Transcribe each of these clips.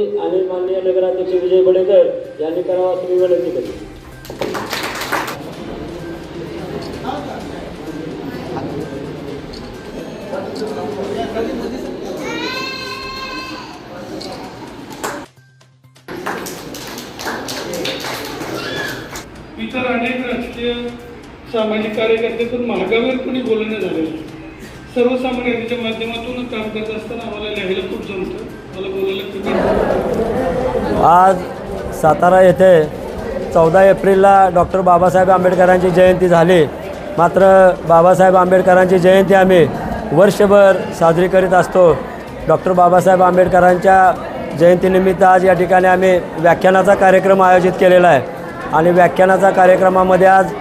आणि माननीय नगराध्यक्ष विजय बडेकर यांनी करावा अशी मी विनंती करतो इतर अनेक राजकीय सामाजिक कार्यकर्ते पण मार्गावर कोणी बोलणं झालेलं सर्वसामान्य यांच्या माध्यमातून काम करत असताना आम्हाला लिहायला खूप जमतं. मला बोलायला खूप आज सातारा येथे चौदा एप्रिलला डॉक्टर बाबासाहेब आंबेडकरांची जयंती झाली. मात्र बाबासाहेब आंबेडकरांची जयंती आम्ही वर्षभर साजरी करीत असतो. डॉक्टर बाबासाहेब आंबेडकरांच्या जयंतीनिमित्त आज या ठिकाणी आम्ही व्याख्यानाचा कार्यक्रम आयोजित केलेला आहे. आणि व्याख्यानाचा कार्यक्रमामध्ये आज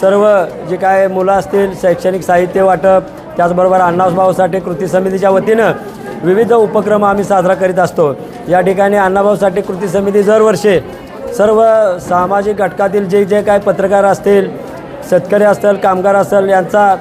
सर्व जे काय मुलं असतील शैक्षणिक साहित्य वाटप त्याचबरोबर अण्णाभाऊ साठे कृती समितीच्या वतीनं विविध उपक्रम आम्ही साजरा करीत असतो. या ठिकाणी अण्णाभाऊ साठे कृती समिती दरवर्षी सर्व सामाजिक घटकातील जे जे काय पत्रकार असतील शेतकरी असतील कामगार असतील यांचा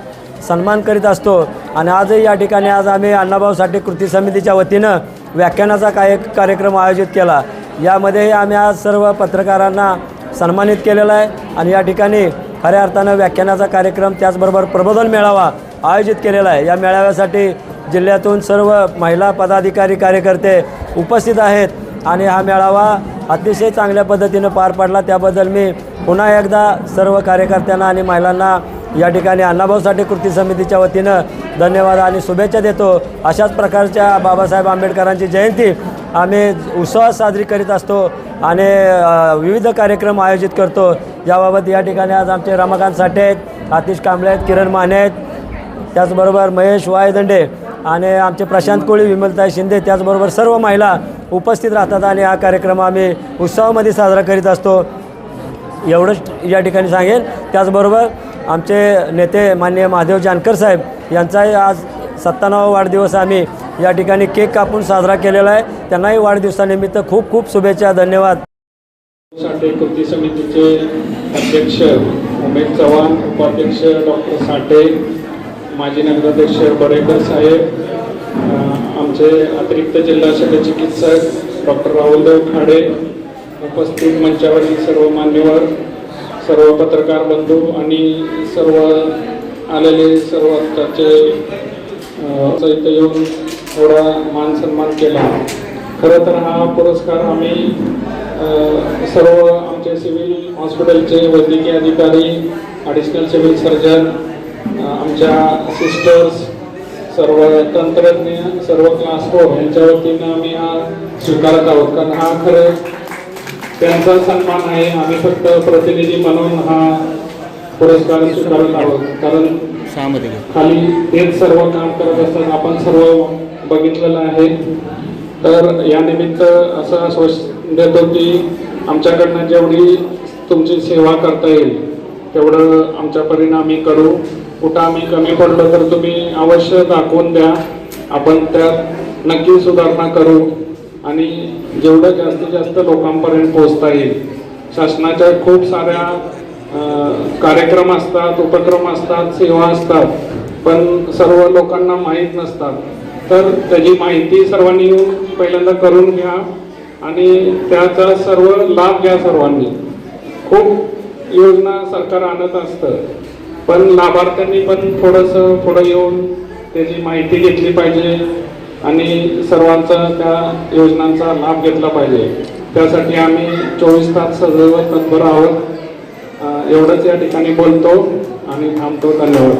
सन्मान करीत असतो. आणि आजही या ठिकाणी आज आम्ही अण्णाभाऊ साठे कृती समितीच्या वतीनं व्याख्यानाचा काय कार्यक्रम आयोजित केला. यामध्येही आम्ही आज सर्व पत्रकारांना सन्मानित केलेला आहे. आणि या ठिकाणी खऱ्या अर्थानं व्याख्यानाचा कार्यक्रम त्याचबरोबर प्रबोधन मेळावा आयोजित केलेला आहे. या मेळाव्यासाठी जिल्ह्यातून सर्व महिला पदाधिकारी कार्यकर्ते उपस्थित आहेत आणि हा मेळावा अतिशय चांगल्या पद्धतीनं पार पडला. त्याबद्दल मी पुन्हा एकदा सर्व कार्यकर्त्यांना आणि महिलांना या ठिकाणी अण्णाभाऊ साठे कृती समितीच्या वतीनं धन्यवाद आणि शुभेच्छा देतो. अशाच प्रकारच्या बाबासाहेब आंबेडकरांची जयंती आम्ही उत्सवात साजरी करीत असतो आणि विविध कार्यक्रम आयोजित करतो. याबाबत या ठिकाणी आज आमचे रमाकांत साठे आहेत आतिश कांबळे आहेत किरण माने आहेत त्याचबरोबर महेश वायदंडे आणि आमचे प्रशांत कोळी विमलताई शिंदे त्याचबरोबर सर्व महिला उपस्थित राहतात आणि हा कार्यक्रम आम्ही उत्सवामध्ये साजरा करीत असतो. एवढंच या ठिकाणी सांगेन. त्याचबरोबर आमचे नेते माननीय महादेव जानकर साहेब यांचाही आज सत्त्याण्णव वाढदिवस आम्ही या ठिकाणी केक कापून साजरा केलेला आहे. त्यांनाही वाढदिवसानिमित्त खूप खूप शुभेच्छा धन्यवाद. साठे कृती समितीचे अध्यक्ष उमेश चव्हाण उपाध्यक्ष डॉक्टर साठे माजी नगराध्यक्ष बडेकर साहेब आमचे अतिरिक्त जिल्हा शल्यचिकित्सक डॉक्टर राहुलदेव खाडे उपस्थित मंचावरील सर्व मान्यवर सर्व पत्रकार बंधू आणि सर्व आलेले सर्व त्याचे इथं येऊन थोडा मान सन्मान केला. खरं तर हा पुरस्कार आम्ही सर्व आमचे सिव्हिल हॉस्पिटलचे वैद्यकीय अधिकारी ॲडिशनल सिव्हिल सर्जन आमच्या सिस्टर्स सर्व तंत्रज्ञ सर्व क्लास फोर यांच्या वतीनं आम्ही हा स्वीकारत आहोत. कारण हा खरं त्यांचा सन्मान आहे. आम्ही फक्त प्रतिनिधी म्हणून हा पुरस्कार स्वीकारत आहोत. कारण खाली तेच सर्व काम करत असतात आपण सर्व बघितलेलं आहे. तर या निमित्त असं आश्वासन देतो की आमच्याकडनं जेवढी तुमची सेवा करता येईल तेवढं आमच्या परीनं आम्ही करू कुठं आम्ही कमी पडलो तर तुम्ही अवश्य दाखवून द्या. आपण त्यात नक्की सुधारणा करू आणि जेवढं जास्तीत जास्त लोकांपर्यंत पोहोचता येईल. शासनाच्या खूप साऱ्या कार्यक्रम असतात उपक्रम असतात सेवा असतात पण सर्व लोकांना माहीत नसतात. तर त्याची माहिती सर्वांनी येऊन पहिल्यांदा करून घ्या आणि त्याचा सर्व लाभ घ्या सर्वांनी. खूप योजना सरकार आणत असतं. पण लाभार्थ्यांनी पण थोडंसं पुढं येऊन त्याची माहिती घेतली पाहिजे आणि सर्वांचा त्या योजनांचा लाभ घेतला पाहिजे. त्यासाठी आम्ही चोवीस तास सदैव तत्पर आहोत. एवढंच या ठिकाणी बोलतो आणि थांबतो. धन्यवाद.